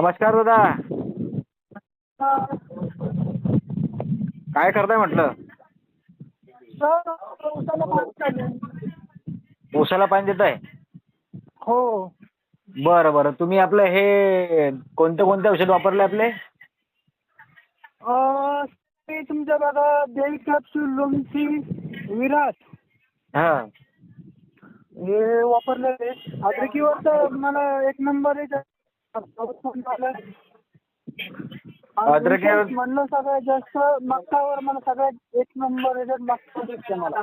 नमस्कार दादा. काय करताय म्हटलं? उसाला पाणी देताय? हो. बरं बरं. तुम्ही आपलं हे कोणते कोणते औषध वापरले आपले? अं, ते तुमच्या बघा देवी कॅप्सूल लोणची विराट. हां. हे वापरलेले. अद्रकीवर तर मला एक नंबर आहे. अद्रकीवर- म्हणलं सगळ्यात जास्त मक्कावर मला सगळ्यात एक नंबर याच्यात मक्का दिसते मला.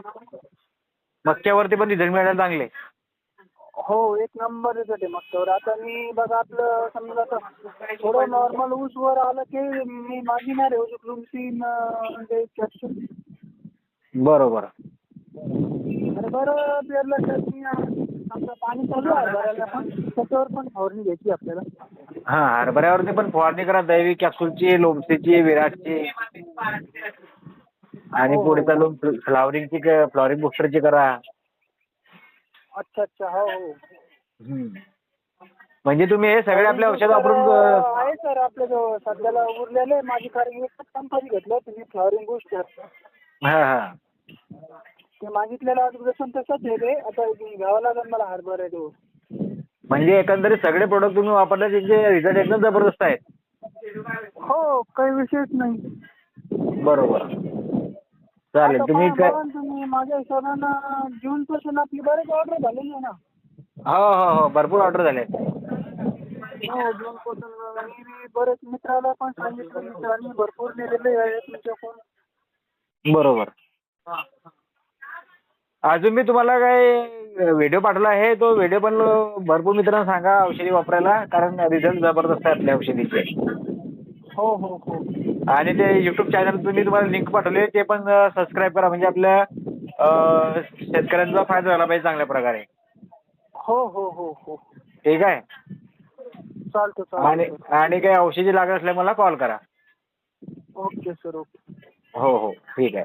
मक्क्यावरती पण रिझल्ट मिळाले चांगले. हो एक नंबर येतं ते मक्कावर. आता मी बघा आपलं समजा आता थोडं नॉर्मल ऊस वर आलं की मी मागिणार आहे ऊस लोणची न ते कॅप्सूल बरोबर. अरे बरं पेरलं तर मी आमचं पाणी चालू आहे भरायला पण त्याच्यावर पण फवारणी घ्यायची आपल्याला. हां हरभऱ्यावरती पण फवारणी करा दैवी कॅप्सूलची लोमसीची विराटची. आणि हो. पुढे चालून फ्लावरिंगची फ्लॉवरिंग बुस्टरची करा. अच्छा अच्छा हो हो. हम्म. म्हणजे तुम्ही हे सगळे आपले औषध वापरून अं, आहे सर आपल्याजवळ सध्याला उरलेले माझी कारण एकच कंपनी घेतलं तुम्ही फ्लॉवरिंग बुस्टर. हां हां. ते मागितलेलं अजून तसंच आहे ते. आता घ्यावं लागेल मला हरभरा देऊ म्हणजे एकंदरीत सगळे प्रोडक्ट तुम्ही वापरले त्याचे रिझल्ट एकदम जबरदस्त आहेत. हो काही विषयच नाही. बरोबर. चालेल आता तुम्ही पहा काय बघा ना तुम्ही माझ्या हिशोबानं जून पासून आपली बरेच ऑर्डर झालेली आहे ना. हो हो हो भरपूर ऑर्डर झाले हो जून पासून मी बरेच मित्राला पण सांगितलं मित्रांनी भरपूर नेलेले आहे तुमच्याकडून. बरोबर. अजून मी तुम्हाला काय व्हिडिओ पाठवला आहे तो व्हिडिओ पण भरपूर मित्रांना सांगा औषधी वापरायला कारण रिझल्ट जबरदस्त आहे आपल्या औषधीचे. हो हो हो. आणि ते युट्यूब चॅनल तुम्ही तुम्हाला लिंक पाठवली ते पण सबस्क्राईब करा म्हणजे आपल्या शेतकऱ्यांचा फायदा झाला पाहिजे चांगल्या प्रकारे. हो हो हो हो. ठीक आहे? चालतं आणि चालतं आणि काही औषधी लागत असल्या मला कॉल करा. Okay sir okay. हो हो. ठीक आहे.